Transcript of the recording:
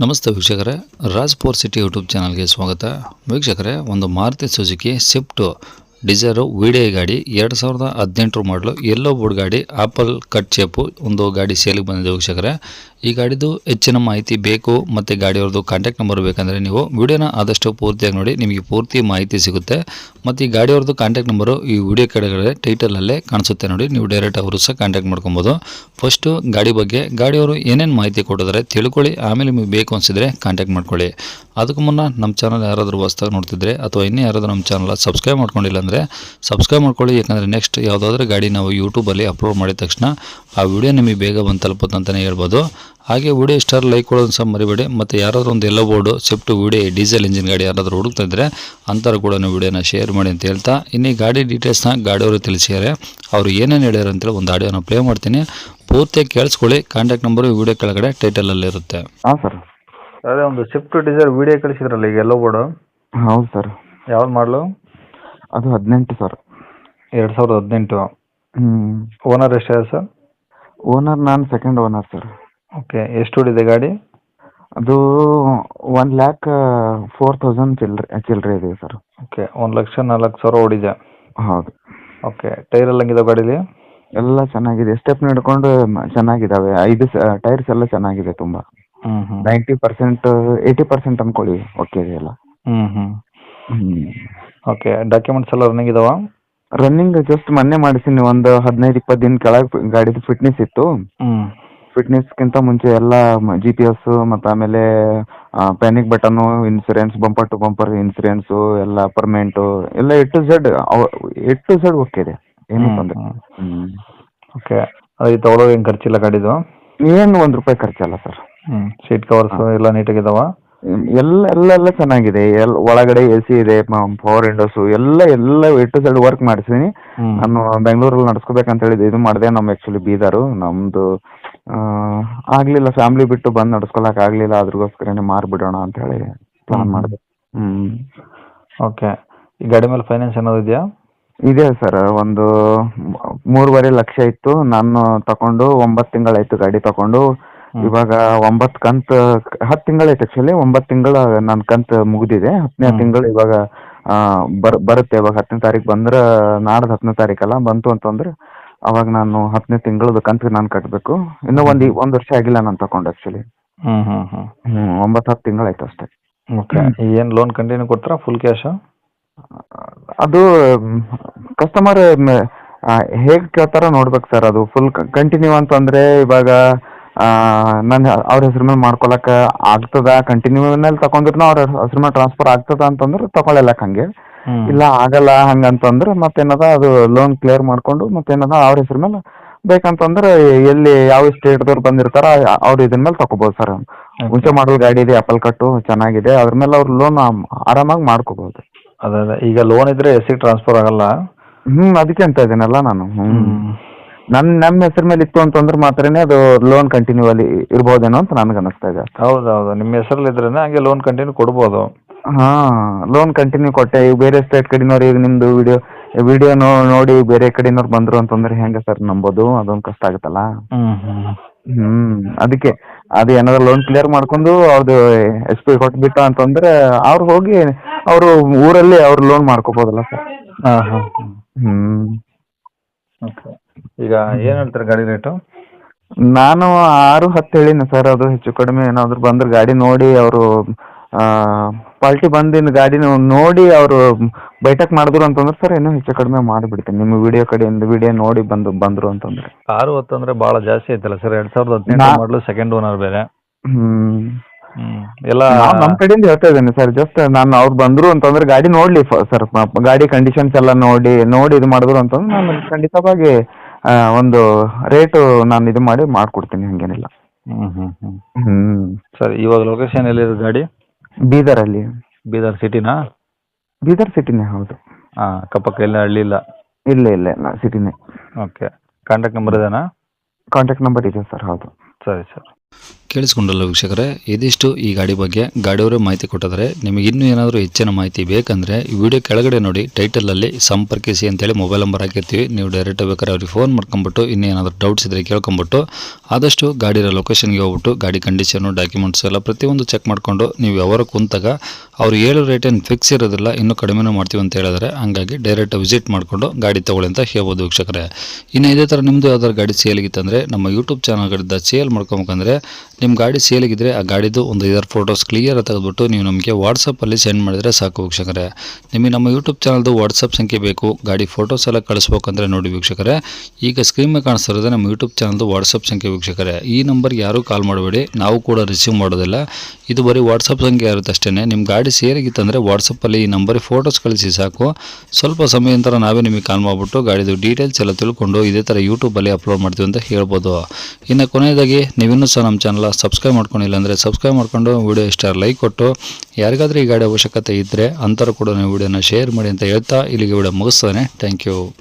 ನಮಸ್ತೆ ವೀಕ್ಷಕರೇ Raj four city YouTube ಚಾನಲ್ಗೆ ಸ್ವಾಗತ. ವೀಕ್ಷಕರೇ ಒಂದು Maruti Suzuki Swift Dzire VDI ಗಾಡಿ, ಎರಡು ಸಾವಿರದ ಹದಿನೆಂಟರ ಮಾಡಲು ಎಲ್ಲೋ ಬೋರ್ಡ್ ಗಾಡಿ ಆಪಲ್ ಕಟ್ ಚೇಪು ಒಂದು ಗಾಡಿ ಸೇಲಿಗೆ ಬಂದಿದೆ ವೀಕ್ಷಕರೇ. ಈ ಗಾಡಿದು ಹೆಚ್ಚಿನ ಮಾಹಿತಿ ಬೇಕು ಮತ್ತು ಗಾಡಿಯವ್ರದ್ದು ಕಾಂಟ್ಯಾಕ್ಟ್ ನಂಬರ್ ಬೇಕಂದರೆ ನೀವು ವಿಡಿಯೋನ ಆದಷ್ಟು ಪೂರ್ತಿಯಾಗಿ ನೋಡಿ, ನಿಮಗೆ ಪೂರ್ತಿ ಮಾಹಿತಿ ಸಿಗುತ್ತೆ. ಮತ್ತು ಈ ಗಾಡಿಯವ್ರದ್ದು ಕಾಂಟ್ಯಾಕ್ಟ್ ನಂಬರು ಈ ವಿಡಿಯೋ ಕೆಳಗಡೆ ಟೈಟಲಲ್ಲೇ ಕಾಣಿಸುತ್ತೆ ನೋಡಿ, ನೀವು ಡೈರೆಕ್ಟ್ ಅವರು ಸಹ ಕಾಂಟ್ಯಾಕ್ಟ್ ಮಾಡ್ಕೊಬೋದು. ಫಸ್ಟು ಗಾಡಿ ಬಗ್ಗೆ ಗಾಡಿಯವರು ಏನೇನು ಮಾಹಿತಿ ಕೊಟ್ಟಿದ್ದಾರೆ ತಿಳ್ಕೊಳ್ಳಿ, ಆಮೇಲೆ ನಿಮಗೆ ಬೇಕು ಅನಿಸಿದರೆ ಕಾಂಟ್ಯಾಕ್ಟ್ ಮಾಡ್ಕೊಳ್ಳಿ. ಅದಕ್ಕೂ ಮುನ್ನ ನಮ್ಮ ಚಾನಲ್ ಯಾರಾದರೂ ಹೊಸ್ದಾಗಿ ನೋಡ್ತಿದ್ರೆ ಅಥವಾ ಇನ್ನೂ ಯಾರಾದರೂ ನಮ್ಮ ಚಾನಲ್ ಸಬ್ಸ್ಕ್ರೈಬ್ ಮಾಡ್ಕೊಂಡಿಲ್ಲ ಅಂದರೆ ಸಬ್ಸ್ಕ್ರೈಬ್ ಮಾಡ್ಕೊಳ್ಳಿ ಯಾಕಂದರೆ ನೆಕ್ಸ್ಟ್ ಯಾವುದಾದ್ರೂ ಗಾಡಿ ನಾವು ಯೂಟ್ಯೂಬಲ್ಲಿ ಅಪ್ಲೋಡ್ ಮಾಡಿದ ತಕ್ಷಣ ಆ ವಿಡಿಯೋ ನಿಮಗೆ ಬೇಗ ಬಂದು ತಲುಪುತ್ತೆ ಅಂತಲೇ ಹೇಳ್ಬೋದು. ಹಾಗೆ ವಿಡಿಯೋ ಸ್ಟಾರ್ ಲೈಕ್ ಕೊಡೋದು ಸಹ ಮರಿಬೇಡಿ. ಮತ್ತು ಯಾರಾದರೂ ಒಂದು yellow board swift video diesel engine ಗಾಡಿ ಯಾರಾದರೂ ಹುಡುಕ್ತಾ ಇದ್ದರೆ ಅಂಥವ್ರು ಕೂಡ ನೀವು ವಿಡಿಯೋನ ಶೇರ್ ಮಾಡಿ ಅಂತ ಹೇಳ್ತಾ ಇನ್ನು ಈ ಗಾಡಿ ಡೀಟೇಲ್ಸ್ನ ಗಾಡಿಯವರು ತಿಳಿಸಿದ್ದಾರೆ. ಅವರು ಏನೇನು ಹೇಳ್ಯಾರ ಅಂತೇಳಿ ಒಂದು ಆಡಿಯೋನ ಪ್ಲೇ ಮಾಡ್ತೀನಿ. ಪೂರ್ತಿಯಾಗಿ ಕೇಳಿಸ್ಕೊಳ್ಳಿ. ಕಾಂಟ್ಯಾಕ್ಟ್ ನಂಬರು ವಿಡಿಯೋ ಕೆಳಗಡೆ ಟೈಟಲಲ್ಲಿರುತ್ತೆ ಹಾಂ ಸರ್ ಅದೇ ಒಂದು ಸ್ವಿಫ್ಟ್ ಡಿಸೈರ್ ವಿಡಿಯೋ ಕಳಿಸಿದ್ರಲ್ಲ ಈಗ ಎಲ್ಲೋ ಬೋರ್ಡು ಹೌದು ಸರ್ ಯಾವ್ದು ಮಾಡಲು ಅದು ಹದಿನೆಂಟು ಸರ್ ಎರಡು ಸಾವಿರದ ಹದಿನೆಂಟು. ಹ್ಞೂ ಓನರ್ ಎಷ್ಟಿದೆ ಸರ್? ಓನರ್ ನಾನು ಸೆಕೆಂಡ್ ಓನರ್ ಸರ್ ಓಕೆ ಎಷ್ಟು ಹೊಡಿದೆ ಗಾಡಿ? ಅದು ಒನ್ ಲ್ಯಾಕ್ ಫೋರ್ ತೌಸಂಡ್ ಚಿಲ್ಲರೆ ಚಿಲ್ಲರೆ ಇದೆ ಸರ್ ಓಕೆ ಒಂದು ಲಕ್ಷ ನಾಲ್ಕು ಸಾವಿರ ಓಡಿದೆ ಹೌದು. ಓಕೆ ಟೈರ್ ಎಲ್ಲ ಹಂಗಿದೆ ಗಾಡೀಲಿ? ಎಲ್ಲ ಚೆನ್ನಾಗಿದೆ. ಸ್ಟೆಪ್ ಹಿಡ್ಕೊಂಡು ಚೆನ್ನಾಗಿದ್ದಾವೆ ಐದು ಟೈರ್ಸ್ ಎಲ್ಲ ಚೆನ್ನಾಗಿದೆ ತುಂಬ. ಹ್ಞೂ ಹ್ಞೂ ನೈಂಟಿ ಪರ್ಸೆಂಟ್ ಏಯ್ಟಿ ಪರ್ಸೆಂಟ್ ಅಂದ್ಕೊಳ್ಳಿ ಓಕೆ ಇದೆ ಎಲ್ಲ. ಹ್ಞೂ ಹ್ಞೂ ಹ್ಞೂ ಓಕೆ ಡಾಕ್ಯುಮೆಂಟ್ಸ್ ಎಲ್ಲ ರನ್ನಿಂಗ್ ಇದಾವ? ರನ್ನಿಂಗ್ ಜಸ್ಟ್ ಮೊನ್ನೆ ಮಾಡಿಸಿನಿ ಒಂದು ಹದಿನೈದು ಇಪ್ಪತ್ತು ದಿನ ಕೆಳಗೆ ಗಾಡಿದು ಫಿಟ್ನೆಸ್ ಇತ್ತು. ಫಿಟ್ನೆಸ್ ಫಿಟ್ನೆಸ್ಗಿಂತ ಮುಂಚೆ ಎಲ್ಲ ಜಿ ಪಿ ಎಸ್ ಮತ್ತು ಆಮೇಲೆ panic button insurance bumper to bumper insurance ಎಲ್ಲ ಪರ್ಮೆಂಟು ಎಲ್ಲ A to Z A to Z okay ಇದೆ. ಏನು ತೊಂದರೆ ಓಕೆ ಅದು ತೊಗೊಳೋದು ಏನು ಖರ್ಚಿಲ್ಲ ಗಾಡಿದು? ಏನು ಒಂದು ರೂಪಾಯಿ ಖರ್ಚಲ್ಲ ಸರ್. ಹ್ಞೂ ಸೀಟ್ ಕವರ್ಸ್ ಎಲ್ಲ ನೀಟಾಗಿದಾವ ಎಲ್ಲ ಎಲ್ಲ ಎಲ್ಲ ಚೆನ್ನಾಗಿದೆ. ಎಲ್ಲ ಒಳಗಡೆ ಎ ಸಿ ಇದೆ ಪವರ್ ವಿಂಡೋಸ್ ಎಲ್ಲ ಎಲ್ಲ ಟು ಝೆಡ್ ವರ್ಕ್ ಮಾಡಿಸಿದೀನಿ ನಾನು ಬೆಂಗಳೂರಲ್ಲಿ ನಡ್ಸ್ಕೋಬೇಕಂತ ಹೇಳಿದ್ ಇದು ಮಾಡಿದೆ ನಮ್ಮ ಆ್ಯಕ್ಚುಲಿ ಬೀದರು. ನಮ್ದು ಆಗಲಿಲ್ಲ. ಫ್ಯಾಮಿಲಿ ಬಿಟ್ಟು ಬಂದು ನಡ್ಸ್ಕೊಳಕ್ ಆಗಲಿಲ್ಲ. ಅದ್ರಗೋಸ್ಕರನೇ ಮಾರ್ಬಿಡೋಣ ಅಂತ ಹೇಳಿ ಪ್ಲಾನ್ ಹ್ಮ್. ಮಾಡಿದೆ. ಹ್ಮ್. ಓಕೆ ಈ ಗಾಡಿ ಮೇಲೆ ಫೈನಾನ್ಸ್ ಏನಾದ್ರು ಇದೆಯಾ? ಇದೆ ಸರ್ ಒಂದು ಮೂರುವರೆ ಲಕ್ಷ ಇತ್ತು. ನಾನು ತಕೊಂಡು ಒಂಬತ್ತು ತಿಂಗಳಾಯ್ತು ಗಾಡಿ ತಗೊಂಡು ಹ್ಮ್. ಇವಾಗ ಒಂಬತ್ ಕಂತ ಹತ್ ತಿಂಗಳಾಯ್ತು ಆ್ಯಕ್ಚುಲಿ ಒಂಬತ್ತು ತಿಂಗಳ ನನ್ನ ಕಂತು ಮುಗ್ದಿದೆ. ಹತ್ತನೇ. ತಿಂಗಳು ಇವಾಗ ಬರ್ ಬರುತ್ತೆ. ಇವಾಗ ಹತ್ತನೇ ತಾರೀಕು ಬಂದ್ರೆ ನಾಡ್ದು ಹತ್ತನೇ ತಾರೀಕಲ್ಲ ಬಂತು ಅಂತಂದ್ರೆ ಅವಾಗ ನಾನು ಹತ್ತನೇ ತಿಂಗಳದ ಕಂತು ನಾನು ಕಟ್ಟಬೇಕು ಇನ್ನೂ ಒಂದು ಒಂದು ವರ್ಷ ಆಗಿಲ್ಲ ನಾನು ತಗೊಂಡು ಆ್ಯಕ್ಚುಲಿ ಹ್ಮ್ ಹ್ಮ್ ಹ್ಮ್. ಹ್ಞೂ ಒಂಬತ್ತು ಹತ್ತು ತಿಂಗಳಾಯ್ತು ಅಷ್ಟೇ. ಓಕೆ. ಏನು ಲೋನ್ ಕಂಟಿನ್ಯೂ ಕೊಡ್ತಾರಾ? ಫುಲ್ ಕ್ಯಾಶ್ ಅದು ಕಸ್ಟಮರ್ ಹೇಗ್ ಕೇಳ್ತಾರ ನೋಡ್ಬೇಕು ಸರ್ ಅದು. ಫುಲ್ ಕಂಟಿನ್ಯೂ ಅಂತಂದ್ರೆ ಇವಾಗ ನನ್ನ ಅವ್ರ ಹೆಸರು ಮೇಲೆ ಮಾಡ್ಕೊಳಕ್ಕೆ ಆಗ್ತದ ಕಂಟಿನ್ಯೂ ಮೇಲೆ ತಗೊಂಡ್ರು ಅವ್ರ ಹೆಸ್ರ ಮೇಲೆ ಟ್ರಾನ್ಸ್ಫರ್ ಆಗ್ತದ ಅಂತಂದ್ರೆ ತಗೊಳ್ಳಲಕ್ಕೆ ಹಂಗೆ. ಇಲ್ಲ ಆಗಲ್ಲ ಹಂಗಂತಂದ್ರೆ ಮತ್ತೇನದ ಅದು ಲೋನ್ ಕ್ಲಿಯರ್ ಮಾಡ್ಕೊಂಡು ಮತ್ತೇನದ ಅವ್ರ ಹೆಸರು ಮೇಲೆ ಬೇಕಂತಂದ್ರೆ ಎಲ್ಲಿ ಯಾವ ಸ್ಟೇಟ್ದವ್ರು ಬಂದಿರ್ತಾರ ಅವ್ರ ಇದನ್ ಮೇಲೆ ತಗೋಬೋದು ಸರ್. ಮುಂಚೆ ಮಾಡಲ್ ಗಾಡಿ ಇದೆ ಅಪಲ್ ಕಟ್ಟು ಚೆನ್ನಾಗಿದೆ ಅದ್ರ ಮೇಲೆ ಅವ್ರ ಲೋನ್ ಆರಾಮಾಗಿ ಮಾಡ್ಕೋಬಹುದು ಅದೇ ಈಗ ಲೋನ್ ಇದ್ರೆ ಎಸ್ ಟ್ರಾನ್ಸ್ಫರ್ ಆಗಲ್ಲ. ಹ್ಮ್ ಅದಕ್ಕೆ ಅಂತ ಇದ್ದೀನಲ್ಲ ನಾನು. ಹ್ಞೂ ನನ್ನ ನಮ್ಮ ಹೆಸರು ಮೇಲೆ ಇತ್ತು ಅಂತಂದ್ರೆ ಮಾತ್ರನೇ ಅದು ಲೋನ್ ಕಂಟಿನ್ಯೂ ಅಲ್ಲಿ ಇರ್ಬೋದೇನೋ ಅಂತ ನನಗೆ ಅನಿಸ್ತಾ ಇದೆ. ಹೌದೌದು ನಿಮ್ಮ ಹೆಸರಲ್ಲಿ ಇದ್ರೆ ಹಂಗೆ ಲೋನ್ ಕಂಟಿನ್ಯೂ ಕೊಡ್ಬೋದು. ಹಾ ಲೋನ್ ಕಂಟಿನ್ಯೂ ಕೊಟ್ಟೆ. ಈಗ ಬೇರೆ ಸ್ಟೇಟ್ ಕಡಿನವ್ರು ಈಗ ನಿಮ್ದು ವಿಡಿಯೋ ವಿಡಿಯೋ ನೋಡಿ ಬೇರೆ ಕಡೆನವ್ರು ಬಂದ್ರು ಅಂತಂದ್ರೆ ಹೆಂಗೆ ಸರ್ ನಂಬೋದು? ಅದೊಂದು ಕಷ್ಟ ಆಗುತ್ತಲ್ಲ? ಹ್ಮ್ ಅದಕ್ಕೆ ಅದು ಏನಾದ್ರು ಲೋನ್ ಕ್ಲಿಯರ್ ಮಾಡ್ಕೊಂಡು ಅವ್ರದ್ದು ಎಸ್ ಪಿ ಕೊಟ್ಬಿಟ್ಟು ಅಂತಂದ್ರೆ ಅವ್ರು ಹೋಗಿ ಅವರು ಊರಲ್ಲಿ ಅವ್ರು ಲೋನ್ ಮಾಡ್ಕೋಬೋದಲ್ಲ ಸರ್. ಹ್ಮ್ ಹಾಂ ಹ್ಮ್. ಹ್ಞೂ ಓಕೆ ಈಗ ಏನ್ ಹೇಳ್ತಾರೆ ಗಾಡಿ ರೇಟು? ನಾನು ಆರು ಹತ್ತು ಹೇಳಿನಿ ಸರ್ ಅದು ಹೆಚ್ಚು ಕಡಿಮೆ ಏನಾದ್ರು ಬಂದ್ರೆ ಗಾಡಿ ನೋಡಿ ಅವರು ಪಾರ್ಟಿ ಬಂದಿನ ಗಾಡಿ ನೋಡಿ ಅವರು ಬೈಟಕ್ ಮಾಡಿದ್ರು ಅಂತಂದ್ರೆ ಸರ್ ಇನ್ನೂ ಹೆಚ್ಚು ಕಡಿಮೆ ಮಾಡಿಬಿಡ್ತೀನಿ. ನಿಮ್ಮ ವಿಡಿಯೋ ಕಡೆಯಿಂದ ವಿಡಿಯೋ ನೋಡಿ ಬಂದು ಬಂದ್ರು ಅಂತಂದ್ರೆ. ಆರು ಹೊತ್ತು ಬಹಳ ಭಾಳ ಜಾಸ್ತಿ ಐತಲ್ಲ ಸರ್? ಎರಡ್ ಸಾವಿರದ ಹದಿನೆಂಟು ನಾ- ಮಾಡಲು ಸೆಕೆಂಡ್ ಓನರ್ ಬೇರೆ. ಹ್ಮ್. ಎಲ್ಲ ನಾವು ನಮ್ಮ ಕಡೆಯಿಂದ ಹೇಳ್ತಾ ಇದ್ದೀನಿ ಸರ್ ಜಸ್ಟ್ ನಾನು ಅವ್ರು ಬಂದ್ರು ಅಂತಂದ್ರೆ ಗಾಡಿ ನೋಡ್ಲಿ ಸರ್ ಗಾಡಿ ಕಂಡೀಷನ್ಸ್ ಎಲ್ಲ ನೋಡಿ ನೋಡಿ ಇದು ಮಾಡಿದ್ರು ಅಂತಂದ್ರೆ ನಾನು ಖಂಡಿತವಾಗಿ ಒಂದು ರೇಟು ನಾನು ಇದು ಮಾಡಿ ಮಾಡ್ಕೊಡ್ತೀನಿ ಹಂಗೇನಿಲ್ಲ. ಹ್ಞೂ ಹ್ಞೂ ಹ್ಞೂ ಸರಿ ಇವಾಗ ಲೊಕೇಶನ್ ಎಲ್ಲಿರೋದು ಗಾಡಿ? ಬೀದರಲ್ಲಿ. ಬೀದರ್ ಸಿಟಿನಾ? ಬೀದರ್ ಸಿಟಿನೇ ಹೌದು. ಹಾ ಅಕ್ಕಪಕ್ಕ ಎಲ್ಲ ಹಳ್ಳಿ ಇಲ್ಲ? ಇಲ್ಲ ಇಲ್ಲ ಇಲ್ಲ ಸಿಟಿನೇ. ಓಕೆ. ಕಾಂಟ್ಯಾಕ್ಟ್ ನಂಬರ್ ಇದೇನಾ? ಕಾಂಟ್ಯಾಕ್ಟ್ ನಂಬರ್ ಇದೆ ಸರ್ ಹೌದು. ಸರಿ ಸರ್. ಕೇಳಿಸ್ಕೊಂಡಲ್ಲ ವೀಕ್ಷಕರೇ, ಇದಿಷ್ಟು ಈ ಗಾಡಿ ಬಗ್ಗೆ. ಗಾಡಿಯವರೇ ಮಾಹಿತಿ ಕೊಟ್ಟಿದ್ದಾರೆ. ನಿಮಗೆ ಇನ್ನೂ ಏನಾದರೂ ಹೆಚ್ಚಿನ ಮಾಹಿತಿ ಬೇಕಂದರೆ ಈ ವಿಡಿಯೋ ಕೆಳಗಡೆ ನೋಡಿ, ಟೈಟಲಲ್ಲಿ ಸಂಪರ್ಕಿಸಿ ಅಂತೇಳಿ ಮೊಬೈಲ್ ನಂಬರ್ ಹಾಕಿರ್ತೀವಿ. ನೀವು ಡೈರೆಕ್ಟ್ ಬೇಕಾದ್ರೆ ಅವ್ರಿಗೆ ಫೋನ್ ಮಾಡ್ಕೊಂಬಿಟ್ಟು, ಇನ್ನೂ ಏನಾದರೂ ಡೌಟ್ಸ್ ಇದ್ದರೆ ಕೇಳ್ಕೊಂಬಿಟ್ಟು, ಆದಷ್ಟು ಗಾಡಿಯ ಲೊಕೇಶನ್ಗೆ ಹೋಗ್ಬಿಟ್ಟು, ಗಾಡಿ ಕಂಡೀಷನು ಡಾಕ್ಯುಮೆಂಟ್ಸ್ ಎಲ್ಲ ಪ್ರತಿಯೊಂದು ಚೆಕ್ ಮಾಡಿಕೊಂಡು, ನೀವು ಯಾವಾಗ ಕುಂತಾಗ ಅವ್ರು ಹೇಳೋ ರೇಟ್ ಫಿಕ್ಸ್ ಇರೋದಿಲ್ಲ, ಇನ್ನೂ ಕಡಿಮೆನೂ ಮಾಡ್ತೀವಿ ಅಂತ ಹೇಳಿದ್ರೆ ಹಂಗಾಗಿ ಡೈರೆಕ್ಟ್ ವಿಸಿಟ್ ಮಾಡಿಕೊಂಡು ಗಾಡಿ ತೊಗೊಳ್ಳಿ ಅಂತ ಹೇಳ್ಬೋದು ವೀಕ್ಷಕರೇ. ಇನ್ನು ಇದೇ ಥರ ನಿಮ್ಮದು ಯಾವ್ದಾದ್ರು ಗಾಡಿ ಸೇಲ್ಗಿತ್ತಂದರೆ ನಮ್ಮ ಯೂಟ್ಯೂಬ್ ಚಾನಲ್ಗಳಿಂದ ಸೇಲ್ ಮಾಡ್ಕೊಬೇಕಂದ್ರೆ ನಿಮ್ಮ ಗಾಡಿ ಸೇಲಿಗಿದ್ರೆ ಆ ಗಾಡಿದು ಒಂದು ಐದಾರು ಫೋಟೋಸ್ ಕ್ಲಿಯರ್ ತೆಗೆದುಬಿಟ್ಟು ನೀವು ನಮಗೆ ವಾಟ್ಸಪ್ಪಲ್ಲಿ ಸೆಂಡ್ ಮಾಡಿದರೆ ಸಾಕು ವೀಕ್ಷಕರೇ. ನಿಮಗೆ ನಮ್ಮ ಯೂಟ್ಯೂಬ್ ಚಾನಲ್ದು ವಾಟ್ಸಪ್ ಸಂಖ್ಯೆ ಬೇಕು, ಗಾಡಿ ಫೋಟೋಸ್ ಎಲ್ಲ ಕಳಿಸ್ಬೇಕಂದ್ರೆ ನೋಡಿ ವೀಕ್ಷಕರೇ. ಈಗ ಸ್ಕ್ರೀನ್ ಮೇಲೆ ಕಾಣಿಸ್ತಿರೋದೇ ನಮ್ಮ ಯೂಟ್ಯೂಬ್ ಚಾನಲ್ದು ವಾಟ್ಸಪ್ ಸಂಖ್ಯೆ ವೀಕ್ಷಕರೇ. ಈ ನಂಬರ್ಗೆ ಯಾರೂ ಕಾಲ್ ಮಾಡಬೇಡಿ, ನಾವು ಕೂಡ ರಿಸೀವ್ ಮಾಡೋದಿಲ್ಲ. ಇದು ಬರೀ ವಾಟ್ಸಪ್ ಸಂಖ್ಯೆ ಇರುತ್ತೆ ಅಷ್ಟೇ ನಿಮ್ಮ ಗಾಡಿ ಸೇರಿಗಿತ್ತಂದರೆ ವಾಟ್ಸಪ್ಪಲ್ಲಿ ಈ ನಂಬರಿಗೆ ಫೋಟೋಸ್ ಕಳಿಸಿ ಸಾಕು. ಸ್ವಲ್ಪ ಸಮಯ ನಂತರ ನಾವೇ ನಿಮಗೆ ಕಾಲ್ ಮಾಡಿಬಿಟ್ಟು ಗಾಡಿದು ಡೀಟೇಲ್ಸ್ ಎಲ್ಲ ತಿಳ್ಕೊಂಡು ಇದೇ ಥರ ಯೂಟ್ಯೂಬಲ್ಲಿ ಅಪ್ಲೋಡ್ ಮಾಡ್ತೀವಿ ಅಂತ ಹೇಳ್ಬೋದು. ಇನ್ನು ಕೊನೆಯದಾಗಿ ನೀವಿನ್ನೂ ಸಹ ನಮ್ಮ ಚಾನಲ್ ಸಬ್ಸ್ಕ್ರೈಬ್ ಮಾಡ್ಕೊಂಡಿಲ್ಲ ಅಂದರೆ ಸಬ್ಸ್ಕ್ರೈಬ್ ಮಾಡ್ಕೊಂಡು ವಿಡಿಯೋ ಇಷ್ಟ ಲೈಕ್ ಕೊಟ್ಟು. ಯಾರಿಗಾದರೂ ಈ ಗಾಡಿ ಅವಶ್ಯಕತೆ ಇದ್ದರೆ ಅಂಥವ್ರು ಕೂಡ ನೀವು ವಿಡಿಯೋನ ಶೇರ್ ಮಾಡಿ ಅಂತ ಹೇಳ್ತಾ ಇಲ್ಲಿಗೆ ವಿಡಿಯೋ ಮುಗಿಸ್ತಾನೆ. Thank you